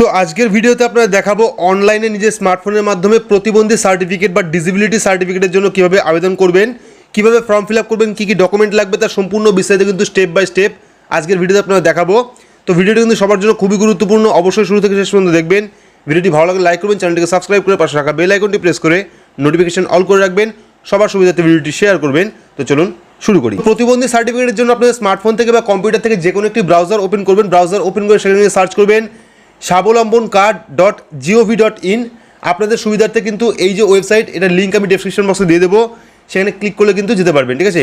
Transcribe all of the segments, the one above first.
তো আজকের ভিডিওতে আপনারা দেখাবো অনলাইনে নিজের স্মার্টফোনের মাধ্যমে প্রতিবন্ধী সার্টিফিকেট বা ডিসেবিলিটি সার্টিফিকেটের জন্য কীভাবে আবেদন করবেন, কীভাবে ফর্ম ফিল আপ করবেন, কী কী ডকুমেন্ট লাগবে তার সম্পূর্ণ বিস্তারিত কিন্তু স্টেপ বাই স্টেপ আজকের ভিডিওতে আপনারা দেখাবো। তো ভিডিওটি কিন্তু সবার জন্য খুবই গুরুত্বপূর্ণ, অবশ্যই শুরু থেকে শেষ পর্যন্ত দেখবেন। ভিডিওটি ভালো লাগলে লাইক করবেন চ্যানেলটিকে সাবস্ক্রাইব করে পাশে রাখা বেল আইকনটি প্রেস করে নোটিফিকেশন অল করে রাখবেন, সবার সুবিধাতে ভিডিওটি শেয়ার করবেন। তো চলুন শুরু করি। প্রতিবন্ধী সার্টিফিকেটের জন্য আপনাদের স্মার্টফোন থেকে বা কম্পিউটার থেকে যে কোনো একটি ব্রাউজার ওপেন করবেন ব্রাউজার ওপেন করে সেখানে সার্চ করবেন। Swavalamban card dot gov dot in আপনাদের সুবিধার্থে কিন্তু এই যে ওয়েবসাইট, এটার লিঙ্ক আমি ডেসক্রিপশন বক্সে দিয়ে দেবো। সেখানে ক্লিক করলে কিন্তু যেতে পারবেন, ঠিক আছে?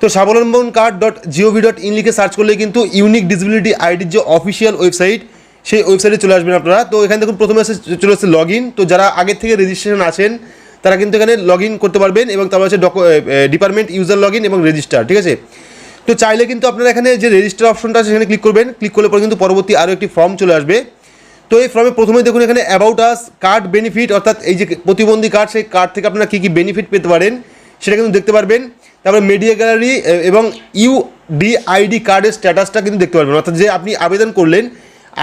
তো Swavalamban card dot gov dot in লিখে সার্চ করলে কিন্তু ইউনিক ডিসেবিলিটি আইডির যে অফিসিয়াল ওয়েবসাইট, সেই ওয়েবসাইটে চলে আসবেন আপনারা। তো এখানে দেখুন, প্রথমে চলে আসছে লগ ইন তো যারা আগের থেকে রেজিস্ট্রেশন আছেন, তারা কিন্তু এখানে লগ ইন করতে পারবেন এবং তারপর হচ্ছে ডিপার্টমেন্ট ইউজার লগ ইন এবং রেজিস্টার ঠিক আছে? তো চাইলে কিন্তু আপনারা এখানে যে রেজিস্টার অপশনটা আছে, সেখানে ক্লিক করবেন। ক্লিক করলে পরে কিন্তু পরবর্তী আরও একটি ফর্ম চলে আসবে। তো এই ফর্মে প্রথমে দেখুন এখানে অ্যাবাউট আস কার্ড বেনিফিট অর্থাৎ এই যে প্রতিবন্ধী কার্ড সেই কার্ড থেকে আপনারা কী কী বেনিফিট পেতে পারেন, সেটা কিন্তু দেখতে পারবেন। তারপরে মিডিয়া গ্যালারি এবং ইউডিআইডি কার্ডের স্ট্যাটাসটা কিন্তু দেখতে পারবেন। অর্থাৎ যে আপনি আবেদন করলেন,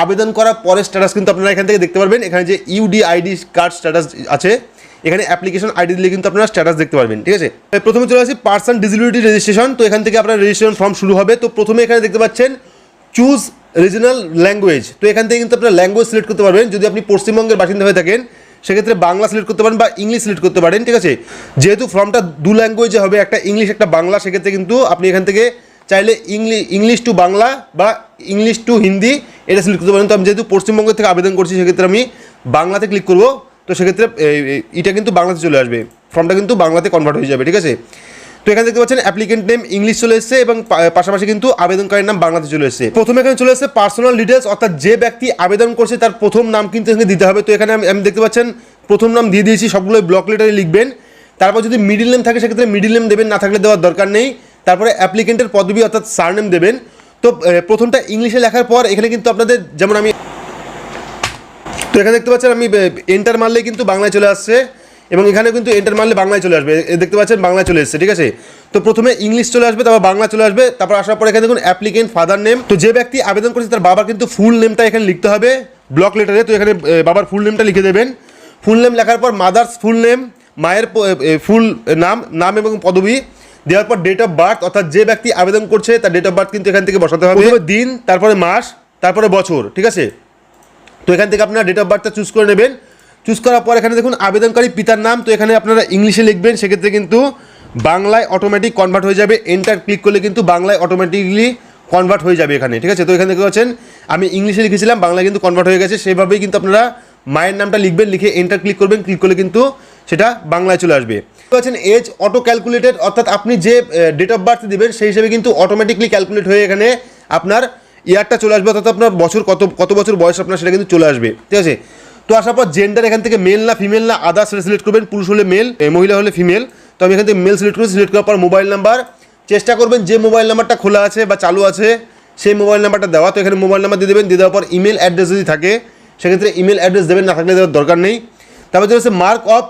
আবেদন করার পরে স্ট্যাটাস কিন্তু আপনারা এখান থেকে দেখতে পারবেন। এখানে যে ইউডিআইডি কার্ড স্ট্যাটাস আছে এখানে অ্যাপ্লিকেশন আইডি দিলে কিন্তু আপনারা স্ট্যাটাস দেখতে পারবেন, ঠিক আছে? প্রথমে চলে আসি পার্সন ডিসেবিলিটি রেজিস্ট্রেশন তো এখান থেকে আপনার রেজিস্ট্রেশন ফর্ম শুরু হবে। তো প্রথমে এখানে দেখতে পাচ্ছেন চুজ রিজনাল ল্যাঙ্গুয়েজ তো এখান থেকে কিন্তু আপনার ল্যাঙ্গুয়েজ সিলেক্ট করতে পারবেন। যদি আপনি পশ্চিমবঙ্গের বাসিন্দা হয়ে থাকেন, সেক্ষেত্রে বাংলা সিলেক্ট করতে পারেন বা ইংলিশ সিলেক্ট করতে পারেন, ঠিক আছে? যেহেতু ফর্মটা দু ল্যাঙ্গুয়েজে হবে, একটা ইংলিশ একটা বাংলা, সেক্ষেত্রে কিন্তু আপনি এখান থেকে চাইলে ইংলিশ ইংলিশ টু বাংলা বা ইংলিশ টু হিন্দি এটা সিলেক্ট করতে পারেন। তো আমি যেহেতু পশ্চিমবঙ্গ থেকে আবেদন করছি, সেক্ষেত্রে আমি বাংলাতে ক্লিক করব। তো সেক্ষেত্রে এটা কিন্তু বাংলাতে চলে আসবে। ফর্মটা কিন্তু বাংলাতে কনভার্ট হয়ে যাবে, ঠিক আছে? তো এখানে দেখতে পাচ্ছেন অ্যাপ্লিকেন্ট নেম ইংলিশ চলে এসেছে এবং পাশাপাশি কিন্তু আবেদনকারীর নাম বাংলাতে চলে এসেছে। প্রথমে এখানে চলে এসেছে পার্সোনাল ডিটেলস অর্থাৎ যে ব্যক্তি আবেদন করছে তার প্রথম নাম কিন্তু এখানে দিতে হবে। তো এখানে আমি দেখতে পাচ্ছেন, প্রথম নাম দিয়ে দিয়েছি সবগুলো ব্লক লেটারে লিখবেন। তারপর যদি মিডিল নেম থাকে, সেক্ষেত্রে মিডিল নেম দেবেন, না থাকলে দেওয়ার দরকার নেই। তারপরে অ্যাপ্লিকেন্টের পদবি, অর্থাৎ সারনেম দেবেন। তো প্রথমটা ইংলিশে লেখার পর, এখানে কিন্তু আপনাদের, যেমন আমি তো এখানে দেখতে পাচ্ছেন আমি এন্টার মারলে কিন্তু বাংলায় চলে আসছে এবং এখানে কিন্তু এন্টার মারলে বাংলায় চলে আসবে। দেখতে পাচ্ছেন বাংলায় চলে এসেছে ঠিক আছে? তো প্রথমে ইংলিশ চলে আসবে তারপর বাংলা চলে আসবে তারপর আসার পর এখানে দেখুন অ্যাপ্লিকেন্ট ফাদার নেম তো যে ব্যক্তি আবেদন করেছে তার বাবার কিন্তু ফুল নেমটা এখানে লিখতে হবে ব্লক লেটারে তো এখানে বাবার ফুল নেমটা লিখে দেবেন। ফুল নেম লেখার পর মাদার্স ফুল নেম মায়ের ফুল নাম নাম এবং পদবি। দেওয়ার পর ডেট অফ বার্থ অর্থাৎ যে ব্যক্তি আবেদন করছে তার ডেট অফ বার্থ কিন্তু এখান থেকে বসাতে হবে। দিন তারপরে মাস তারপরে বছর ঠিক আছে? তো এখান থেকে আপনারা ডেট অফ বার্থটা চুজ করে নেবেন। চুজ করার পর এখানে দেখুন, আবেদনকারী পিতার নাম, তো এখানে আপনারা ইংলিশে লিখবেন, সেক্ষেত্রে কিন্তু বাংলায় অটোমেটিক কনভার্ট হয়ে যাবে। এন্টার ক্লিক করলে কিন্তু বাংলায় অটোমেটিকলি কনভার্ট হয়ে যাবে এখানে, ঠিক আছে? তো এখানে দেখতে পাচ্ছেন, আমি ইংলিশে লিখেছিলাম, বাংলায় কিন্তু কনভার্ট হয়ে গেছে। সেভাবেই কিন্তু আপনারা মায়ের নামটা লিখবেন, লিখে এন্টার ক্লিক করবেন ক্লিক করলে কিন্তু সেটা বাংলায় চলে আসবে। পাচ্ছেন এজ অটো ক্যালকুলেটেড অর্থাৎ আপনি যে ডেট অফ বার্থ দেবেন, সেই হিসেবে কিন্তু অটোমেটিকলি ক্যালকুলেট হয়ে এখানে আপনার ইয়ারটা চলে আসবে, অর্থাৎ আপনার বছর কত কত বছর বয়স আপনার সেটা কিন্তু চলে আসবে, ঠিক আছে? তো আসার পর জেন্ডার এখান থেকে মেল না ফিমেল না আদার্স সিলেক্ট করবেন, পুরুষ হলে মেল মহিলা হলে ফিমেল তো আমি এখান থেকে মেল সিলেক্ট করি সিলেক্ট করার পর মোবাইল নাম্বার চেষ্টা করবেন যে মোবাইল নাম্বারটা খোলা আছে বা চালু আছে, সেই মোবাইল নাম্বারটা দেওয়া, তো এখানে মোবাইল নাম্বার দিয়ে দেবেন, দিয়ে দেওয়ার পর ইমেল অ্যাড্রেস যদি থাকে, সেক্ষেত্রে ইমেল অ্যাড্রেস দেবেন, না থাকলে দেওয়ার দরকার নেই। তারপর হচ্ছে মার্ক অফ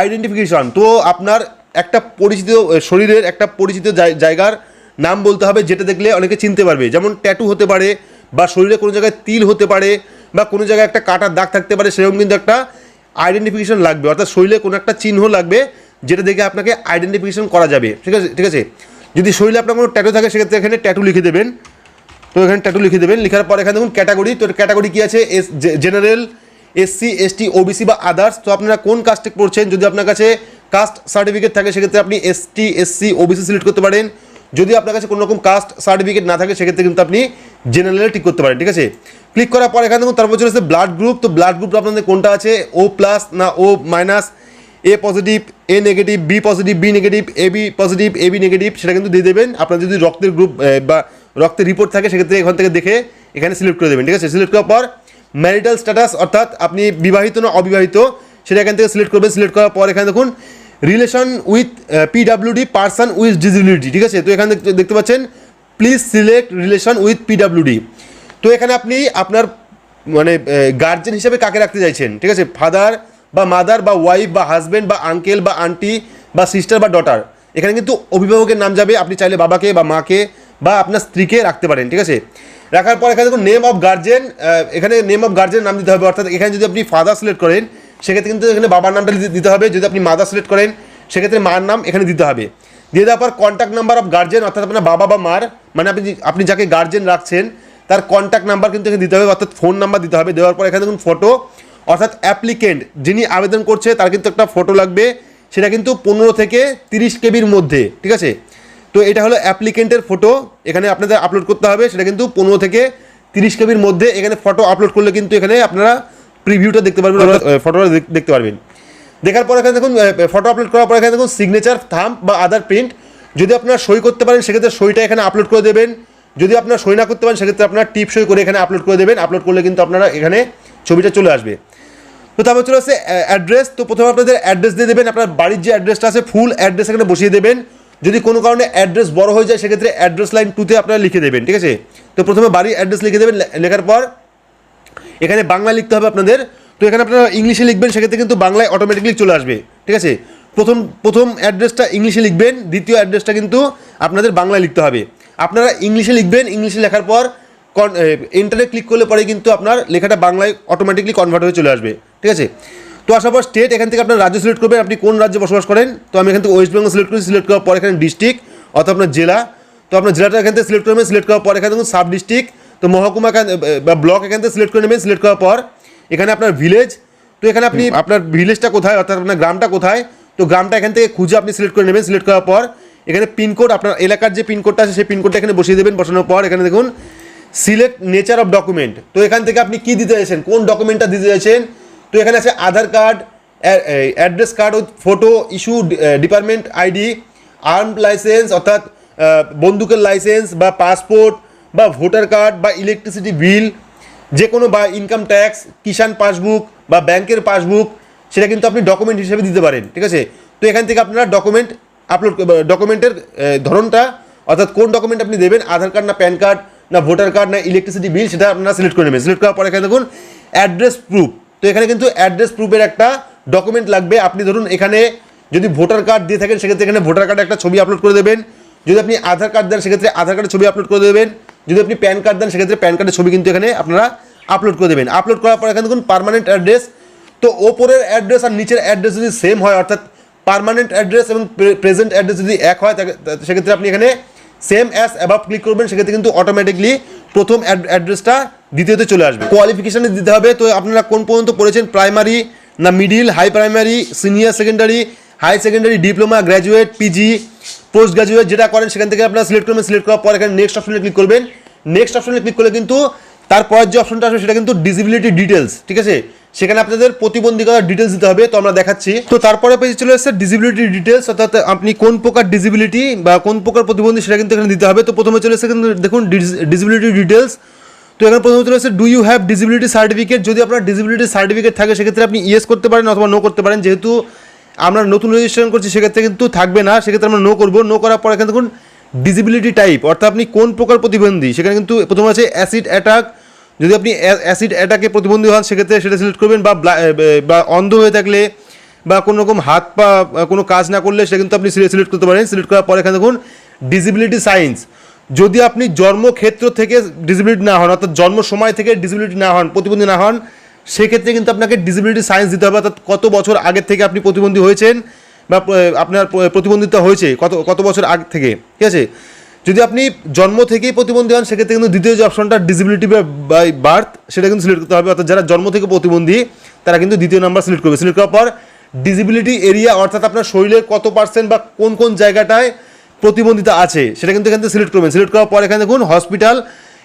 আইডেন্টিফিকেশন তো আপনার একটা পরিচিত শরীরের একটা পরিচিত জায়- জায়গার নাম বলতে হবে যেটা দেখলে অনেকে চিনতে পারবে। যেমন ট্যাটু হতে পারে বা শরীরে কোনো জায়গায় তিল হতে পারে বা কোনো জায়গায় একটা কাটার দাগ থাকতে পারে, সেরকম কিন্তু একটা আইডেন্টিফিকেশন লাগবে। অর্থাৎ শরীরে কোনো একটা চিহ্ন লাগবে যেটা দেখে আপনাকে আইডেন্টিফিকেশন করা যাবে। ঠিক আছে? ঠিক আছে? যদি শরীরে আপনার কোনো ট্যাটু থাকে, সেক্ষেত্রে এখানে ট্যাটু লিখে দেবেন। তো এখানে ট্যাটু লিখে দেবেন। লেখার পর এখানে দেখুন ক্যাটাগরি তো ক্যাটাগরি কী আছে? এস জেনারেল এসসি এসটি ওবিসি বা আদার্স তো আপনারা কোন কাস্টে পড়ছেন? যদি আপনার কাছে কাস্ট সার্টিফিকেট থাকে, সেক্ষেত্রে আপনি এসটি এসসি ওবিসি সিলেক্ট করতে পারেন। যদি আপনার কাছে কোনো রকম কাস্ট সার্টিফিকেট না থাকে, সেক্ষেত্রে কিন্তু আপনি জেনারেলে ঠিক করতে পারেন, ঠিক আছে? ক্লিক করার পর এখানে দেখুন, তারপর চলে আসছে ব্লাড গ্রুপ তো ব্লাড গ্রুপ আপনাদের কোনটা আছে? ও প্লাস না O minus A positive A negative B positive B negative A B positive A B negative সেটা কিন্তু দিয়ে দেবেন। আপনার যদি রক্তের গ্রুপ বা রক্তের রিপোর্ট থাকে, সেক্ষেত্রে এখান থেকে দেখে এখানে সিলেক্ট করে দেবেন, ঠিক আছে? সিলেক্ট করার পর ম্যারিটাল স্ট্যাটাস অর্থাৎ আপনি বিবাহিত না অবিবাহিত, সেটা এখান থেকে সিলেক্ট করবেন। সিলেক্ট করার পর এখানে দেখুন relation with PWD person with disability ঠিক আছে? তো এখানে দেখতে- দেখতে পাচ্ছেন please select relation with PWD তো এখানে আপনি আপনার মানে গার্জেন হিসেবে কাকে রাখতে চাইছেন? ঠিক আছে? ফাদার বা মাদার বা ওয়াইফ বা হাজব্যান্ড বা আঙ্কেল বা আন্টি বা সিস্টার বা ডটার এখানে কিন্তু অভিভাবকের নাম যাবে, আপনি চাইলে বাবাকে বা মাকে বা আপনার স্ত্রীকে রাখতে পারেন, ঠিক আছে? রাখার পর এখানে দেখুন নেম অফ গার্জেন এখানে নেম অফ গার্জেন নাম দিতে হবে, অর্থাৎ এখানে যদি আপনি ফাদার সিলেক্ট করেন সেক্ষেত্রে কিন্তু এখানে বাবার নামটা দিতে- হবে। যদি আপনি মাদার সিলেক্ট করেন, সেক্ষেত্রে মার নাম এখানে দিতে হবে। দিয়ে দেওয়ার পর কন্ট্যাক্ট নাম্বার অফ গার্জেন অর্থাৎ আপনার বাবা বা মার মানে আপনি আপনি যাকে গার্জেন রাখছেন, তার কন্ট্যাক্ট নাম্বার কিন্তু এখানে দিতে হবে, অর্থাৎ ফোন নাম্বার দিতে হবে। দেওয়ার পর এখানে দেখুন ফটো অর্থাৎ অ্যাপ্লিকেন্ট যিনি আবেদন করছে, তার কিন্তু একটা ফটো লাগবে। সেটা কিন্তু পনেরো থেকে তিরিশ কেবির মধ্যে, ঠিক আছে? তো এটা হলো অ্যাপ্লিকেন্টের ফটো এখানে আপনাদের আপলোড করতে হবে। সেটা কিন্তু পনেরো থেকে তিরিশ কেবির মধ্যে এখানে ফটো আপলোড করলে কিন্তু এখানে আপনারা প্রিভিউটা দেখতে পারবেন ফটোটা দেখতে পারবেন। দেখার পর এখানে দেখুন ফটো আপলোড করার পর এখানে দেখুন সিগনেচার থাম্প বা আদার প্রিন্ট যদি আপনারা সই করতে পারেন সেক্ষেত্রে সইটা এখানে আপলোড করে দেবেন। যদি আপনারা সই না করতে পারেন সেক্ষেত্রে আপনারা টিপ সই করে এখানে আপলোড করে দেবেন। আপলোড করলে কিন্তু আপনারা এখানে ছবিটা চলে আসবে। তো তারপর চলে আসছে অ্যাড্রেস তো প্রথমে আপনাদের অ্যাড্রেস দিয়ে দেবেন। আপনার বাড়ির যে অ্যাড্রেসটা আছে ফুল অ্যাড্রেস এখানে বসিয়ে দেবেন। যদি কোনো কারণে অ্যাড্রেস বড় হয়ে যায় সেক্ষেত্রে অ্যাড্রেস লাইন টুতে আপনারা লিখে দেবেন ঠিক আছে? তো প্রথমে বাড়ির অ্যাড্রেস লিখে দেবেন। লেখার পর এখানে বাংলা লিখতে হবে আপনাদের। তো এখানে আপনারা ইংলিশে লিখবেন, সেক্ষেত্রে কিন্তু বাংলায় অটোমেটিকলি চলে আসবে। ঠিক আছে? প্রথম প্রথম অ্যাড্রেসটা ইংলিশে লিখবেন, দ্বিতীয় অ্যাড্রেসটা কিন্তু আপনাদের বাংলায় লিখতে হবে। আপনারা ইংলিশে লিখবেন, ইংলিশে লেখার পর ইন্টারনেট ক্লিক করলে পরে কিন্তু আপনার লেখাটা বাংলায় অটোমেটিকলি কনভার্ট হয়ে চলে আসবে। ঠিক আছে? তো আসার পর স্টেট এখান থেকে আপনার রাজ্য সিলেক্ট করবেন, আপনি কোন রাজ্যে বসবাস করেন? তো আমি এখান থেকে ওয়েস্ট বেঙ্গল সিলেক্ট করি সিলেক্ট করার পর এখানে ডিস্ট্রিক্ট অথবা আপনার জেলা। তো আপনার জেলাটা এখান থেকে সিলেক্ট করবেন সিলেক্ট করার পর এখানে সাব ডিস্ট্রিক্ট তো মহকুমা এখান বা ব্লক এখান থেকে সিলেক্ট করে নেবেন সিলেক্ট করার পর এখানে আপনার ভিলেজ তো এখানে আপনি আপনার ভিলেজটা কোথায় অর্থাৎ আপনার গ্রামটা কোথায় তো গ্রামটা এখান থেকে খুঁজে আপনি সিলেক্ট করে নেবেন সিলেক্ট করার পর এখানে পিনকোড আপনার এলাকার যে পিনকোডটা আছে সেই পিনকোডটা এখানে বসিয়ে দেবেন বসানোর পর এখানে দেখুন সিলেক্ট নেচার অফ ডকুমেন্ট তো এখান থেকে আপনি কি দিতে চাইছেন কোন ডকুমেন্টটা দিতে চাইছেন তো এখানে আছে Aadhaar card address card with photo issue department ID arm licence অর্থাৎ বন্দুকের লাইসেন্স বা পাসপোর্ট বা ভোটার কার্ড বা ইলেকট্রিসিটি বিল যে কোনো বা ইনকাম ট্যাক্স কিষাণ পাসবুক বা ব্যাংকের পাসবুক, সেটা কিন্তু আপনি ডকুমেন্ট হিসেবে দিতে পারেন, ঠিক আছে? তো এখান থেকে আপনারা ডকুমেন্ট আপলোড ডকুমেন্টের ধরনটা, অর্থাৎ কোন ডকুমেন্ট আপনি দেবেন, আধার কার্ড না প্যান কার্ড, না ভোটার কার্ড, না ইলেকট্রিসিটি বিল সেটা আপনারা সিলেক্ট করে নেবেন। সিলেক্ট করার পরে এখানে দেখুন অ্যাড্রেস প্রুফ তো এখানে কিন্তু অ্যাড্রেস প্রুফের একটা ডকুমেন্ট লাগবে। আপনি ধরুন এখানে যদি ভোটার কার্ড দিয়ে থাকেন, সেক্ষেত্রে এখানে ভোটার কার্ডের একটা ছবি আপলোড করে দেবেন। যদি আপনি আধার কার্ড দেন, সেক্ষেত্রে আধার কার্ডের ছবি আপলোড করে দেবেন। যদি আপনি প্যান কার্ড দেন, সেক্ষেত্রে প্যান কার্ডের ছবি কিন্তু এখানে আপনারা আপলোড করে দেবেন। আপলোড করার পর এখানে দেখুন পারমানেন্ট অ্যাড্রেস তো ওপরের অ্যাড্রেস আর নিচের অ্যাড্রেস যদি সেম হয়, অর্থাৎ পার্মানেন্ট অ্যাড্রেস এবং প্রেজেন্ট অ্যাড্রেস যদি এক হয় সেক্ষেত্রে আপনি এখানে সেম অ্যাস অ্যাবাভ ক্লিক করবেন, সেক্ষেত্রে কিন্তু অটোমেটিকলি প্রথম অ্যাড্রেসটা দ্বিতীয়তে চলে আসবে। কোয়ালিফিকেশানে দিতে হবে। তো আপনারা কোন পর্যন্ত পড়েছেন? প্রাইমারি না middle high primary senior secondary high secondary diploma graduate PG post graduate যেটা করেন, সেখান থেকে আপনারা সিলেক্ট করবেন সিলেক্ট করার পর এখানে নেক্সট অপশনে ক্লিক করবেন। নেক্সট অপশনে ক্লিক করলে কিন্তু তারপর যে অপশনটা আসবে, সেটা কিন্তু ডিসিবিলিটি ডিটেলস ঠিক আছে? সেখানে আপনাদের প্রতিবন্ধকতার ডিটেলস দিতে হবে, তো আমরা দেখাচ্ছি। তো তারপরে পেজে চলে এসেছে ডিসিবিলিটি ডিটেলস অর্থাৎ আপনি কোন প্রকার ডিসিবিলিটি বা কোন প্রকার প্রতিবন্ধী সেটা কিন্তু এখানে দিতে হবে। তো প্রথমে চলে এসেছে কিন্তু দেখুন ডিসিবিলিটি ডিটেলস তো এখানে প্রথমে চলে এসেছে do you have disability certificate যদি আপনার ডিসিবিলিটি সার্টিফিকেট থাকে, সেক্ষেত্রে আপনি ইয়েস করতে পারেন অথবা নো করতে পারেন। যেহেতু আমরা নতুন রেজিস্ট্রেশন করছি, সেক্ষেত্রে কিন্তু থাকবে না, সেক্ষেত্রে আমরা নো করব। নো করার পরে দেখুন ডিসিবিলিটি টাইপ অর্থাৎ আপনি কোন প্রকার প্রতিবন্ধী? সেখানে কিন্তু প্রথমে আছে অ্যাসিড অ্যাটাক যদি আপনি অ্যাসিড অ্যাটাকে প্রতিবন্ধী হন, সেক্ষেত্রে সেটা সিলেক্ট করবেন বা বা অন্ধ হয়ে থাকলে বা কোনো রকম হাত পা কোনো কাজ না করলে, সেটা কিন্তু আপনি সিলেক্ট করতে পারেন। সিলেক্ট করার পর এখানে দেখুন ডিসিবিলিটি সায়েন্স যদি আপনি জন্মক্ষেত্র থেকে ডিসিবিলিটি না হন, অর্থাৎ জন্ম সময় থেকে ডিসিবিলিটি না হন, প্রতিবন্ধী না হন সেক্ষেত্রে কিন্তু আপনাকে ডিসিবিলিটি সায়েন্স দিতে হবে, অর্থাৎ কত বছর আগের থেকে আপনি প্রতিবন্ধী হয়েছেন বা আপনার প্রতিবন্ধিতা হয়েছে, কত কত বছর আগ থেকে, ঠিক আছে? যদি আপনি জন্ম থেকেই প্রতিবন্ধী হন, সেক্ষেত্রে কিন্তু দ্বিতীয় যে অপশনটা ডিসিবিলিটি বাই বার্থ সেটা কিন্তু সিলেক্ট করতে হবে। অর্থাৎ যারা জন্ম থেকে প্রতিবন্ধী, তারা কিন্তু দ্বিতীয় নাম্বার সিলেক্ট করবে। সিলেক্ট করার পর ডিসিবিলিটি এরিয়া অর্থাৎ আপনার শরীরের কত পার্সেন্ট বা কোন কোন জায়গাটায় প্রতিবন্ধিতা আছে, সেটা কিন্তু এখান থেকে সিলেক্ট করবেন। সিলেক্ট করার পর এখানে দেখুন হসপিটাল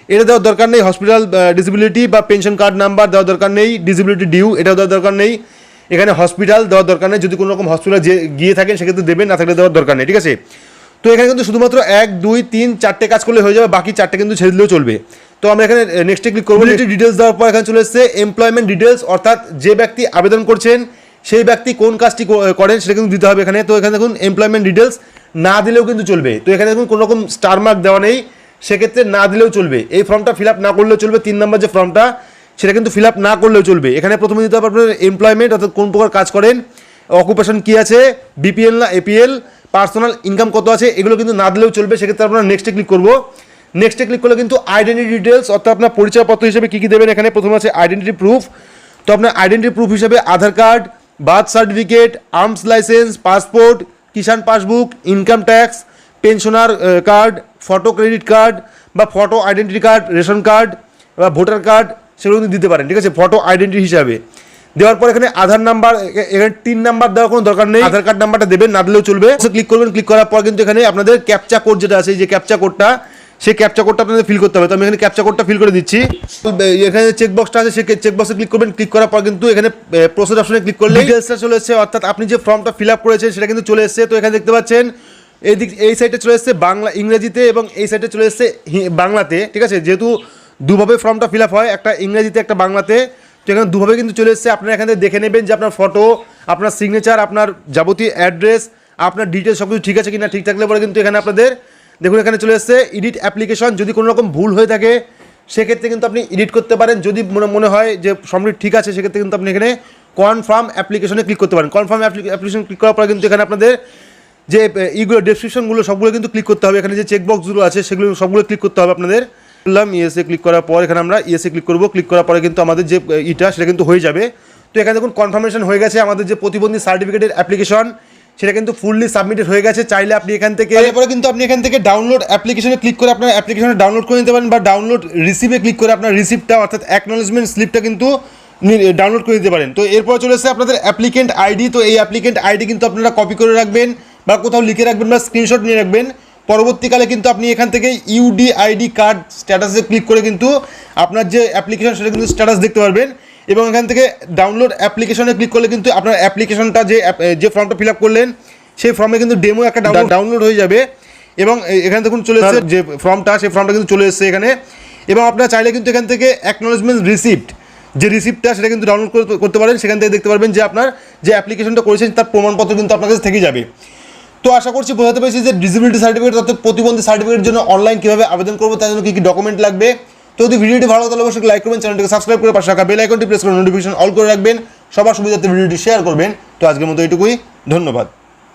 এটা দেওয়ার দরকার নেই। হসপিটাল ডিসিবিলিটি বা পেনশন কার্ড নাম্বার দেওয়ার দরকার নেই। ডিসিবিলিটি ডিউ এটাও দেওয়ার দরকার নেই। এখানে হসপিটাল দেওয়ার দরকার নেই। যদি কোনো রকম হসপিটাল যে গিয়ে থাকেন সেক্ষেত্রে দেবেন না থাকলে দেওয়ার দরকার নেই। ঠিক আছে? তো এখানে কিন্তু শুধুমাত্র এক দুই তিন চারটে কাজ করলে হয়ে যাবে। বাকি চারটে কিন্তু ছেড়ে দিলেও চলবে। তো আমরা এখানে নেক্সটে ক্লিক করব। ডিটেলস দেওয়ার পর এখানে চলে এসেছে এমপ্লয়মেন্ট ডিটেলস অর্থাৎ যে ব্যক্তি আবেদন করছেন সেই ব্যক্তি কোন কাজটি করেন সেটা কিন্তু দিতে হবে এখানে। তো এখানে দেখুন এমপ্লয়মেন্ট ডিটেলস না দিলেও কিন্তু চলবে। তো এখানে দেখুন কোনো রকম স্টার মার্ক দেওয়া নেই। সেক্ষেত্রে না দিলেও চলবে। এই ফর্মটা ফিল না করলেও চলবে। তিন নম্বর যে ফর্মটা, সেটা কিন্তু ফিল না করলেও চলবে। এখানে প্রথমে দিতে হবে আপনার এমপ্লয়মেন্ট অর্থাৎ কোন প্রকার কাজ করেন অকুপেশন কী আছে বিপিএল না এপিএল পার্সোনাল ইনকাম কত আছে, এগুলো কিন্তু না দিলেও চলবে। সেক্ষেত্রে আপনারা নেক্সটে ক্লিক করব। নেক্সটে ক্লিক করলে কিন্তু আইডেন্টি ডিটেলস অর্থাৎ আপনার পরিচয়পত্র হিসেবে কী কী দেবেন এখানে? প্রথমে আছে আইডেন্টি প্রুফ তো আপনার আইডেন্টি প্রুফ হিসেবে Aadhaar card birth certificate arms licence passport Kisan passbook income tax pensioner card photo credit card বা photo identity card, ration card বা ভোটার কার্ড সেগুলো কিন্তু দিতে পারেন, ঠিক আছে? ফটো আইডেন্টি হিসাবে। দেওয়ার পর এখানে আধার নাম্বার এখানে তিন নাম্বার দেওয়ার কোনো দরকার নেই। আধার কার্ড নাম্বারটা দেবেন, না দিলেও চলবে। ক্লিক করবেন ক্লিক করার পর কিন্তু এখানে আপনাদের ক্যাপচা কোড যেটা আছে যে ক্যাপচা কোডটা সেই ক্যাপচা কোডটা আপনাদের ফিল করতে হবে। তো আমি এখানে ক্যাপচা কোডটা ফিল করে দিচ্ছি। এখানে চেক বক্সটা আছে, সেই চেক বক্সে ক্লিক করবেন ক্লিক করার পর কিন্তু এখানে প্রসেস অপশনে ক্লিক করলে ডিটেলসটা চলে এসেছে, অর্থাৎ আপনি যে ফর্মটা ফিল আপ করেছেন, সেটা কিন্তু চলে এসেছে। তো এখানে দেখতে পাচ্ছেন এই দিক এই সাইডে চলে এসেছে বাংলা ইংরেজিতে এবং এই সাইডে চলে এসেছে বাংলাতে, ঠিক আছে? যেহেতু দুভাবে ফর্মটা ফিল আপ হয়, একটা ইংরেজিতে, একটা বাংলাতে, তো এখানে দুভাবে কিন্তু চলে এসেছে। আপনারা এখান থেকে দেখে নেবেন যে আপনার ফটো আপনার সিগনেচার আপনার যাবতীয় অ্যাড্রেস আপনার ডিটেলস সব কিছু ঠিক আছে কিনা, ঠিক থাকলে পরে কিন্তু এখানে আপনাদের, দেখুন এখানে চলে এসেছে এডিট অ্যাপ্লিকেশন যদি কোনো রকম ভুল হয়ে থাকে, সেক্ষেত্রে কিন্তু আপনি এডিট করতে পারেন। যদি মনে মনে হয় যে ফর্মটি ঠিক আছে, সেক্ষেত্রে কিন্তু আপনি এখানে কনফার্ম অ্যাপ্লিকেশনে ক্লিক করতে পারেন। কনফার্ম অ্যাপ্লিকেশন ক্লিক করার পরে কিন্তু এখানে আপনাদের যে ইগুলো ডেসক্রিপশনগুলো সবগুলো কিন্তু ক্লিক করতে হবে। এখানে যে চেকবক্সগুলো আছে, সেগুলো সবগুলো ক্লিক করতে হবে আপনাদের। বললাম ইএসএ ক্লিক করার পর এখানে আমরা ইএসএ ক্লিক করব। ক্লিক করার পরে কিন্তু আমাদের যে ইটা, সেটা কিন্তু হয়ে যাবে। তো এখানে দেখুন কনফার্মেশন হয়ে গেছে আমাদের যে প্রতিবন্ধী সার্টিফিকেটের অ্যাপ্লিকেশন সেটা কিন্তু ফুললি সাবমিটেড হয়ে গেছে। চাইলে আপনি এখান থেকে এরপরে কিন্তু আপনি এখান থেকে ডাউনলোড অ্যাপ্লিকেশনে ক্লিক করে আপনার অ্যাপ্লিকেশনে ডাউনলোড করে নিতে পারেন বা ডাউনলোড রিসিভে ক্লিক করে আপনার রিসিপ্টটা অর্থাৎ অ্যাকনোলেজমেন্ট স্লিপটা কিন্তু ডাউনলোড করে দিতে পারেন। তো এরপর চলে এসেছে আপনাদের অ্যাপ্লিকেন্ট আইডি তো এই অ্যাপ্লিকেন্ট আইডি কিন্তু আপনারা কপি করে রাখবেন। বা কোথাও লিখে রাখবেন বা স্ক্রিনশট নিয়ে রাখবেন। পরবর্তীকালে কিন্তু আপনি এখান থেকে ইউডিআইডি কার্ড স্ট্যাটাসে ক্লিক করে কিন্তু আপনার যে অ্যাপ্লিকেশন সেটা কিন্তু স্ট্যাটাস দেখতে পারবেন। এবং এখান থেকে ডাউনলোড অ্যাপ্লিকেশনে ক্লিক করলে কিন্তু আপনার অ্যাপ্লিকেশনটা যে যে ফর্মটা ফিল আপ করলেন সেই ফর্মে কিন্তু ডেমো একটা ডাউনলোড হয়ে যাবে। এবং এখানে দেখুন চলে এসেছে যে ফর্মটা সেই ফর্মটা কিন্তু চলে এসেছে এখানে। এবং আপনারা চাইলে কিন্তু এখান থেকে অ্যাকনোলেজমেন্ট রিসিপ্ট যে রিসিপ্টটা সেটা কিন্তু ডাউনলোড করতে পারেন। সেখান থেকে দেখতে পারবেন যে আপনার যে অ্যাপ্লিকেশনটা করেছেন তার প্রমাণপত্র কিন্তু আপনার কাছে থেকে যাবে। তো আশা করছি বোঝাতে পেরেছি যে ডিসেবিলিটি সার্টিফিকেট অর্থাৎ প্রতিবন্ধী সার্টিফিকেটের জন্য অনলাইন কীভাবে আবেদন করব, তার জন্য কী কী ডকুমেন্ট লাগবে। তো যদি ভিডিওটি ভালো তাহলে অবশ্যই লাইক করবেন, চ্যানেলটিকে সাবস্ক্রাইব করে পাশে রাখা বেল আইকনটি প্রেস করে নোটিফিকেশন অল করে রাখবেন। সবার সুবিধাতে ভিডিওটি শেয়ার করবেন। তো আজকের মতো এইটুকুই, ধন্যবাদ।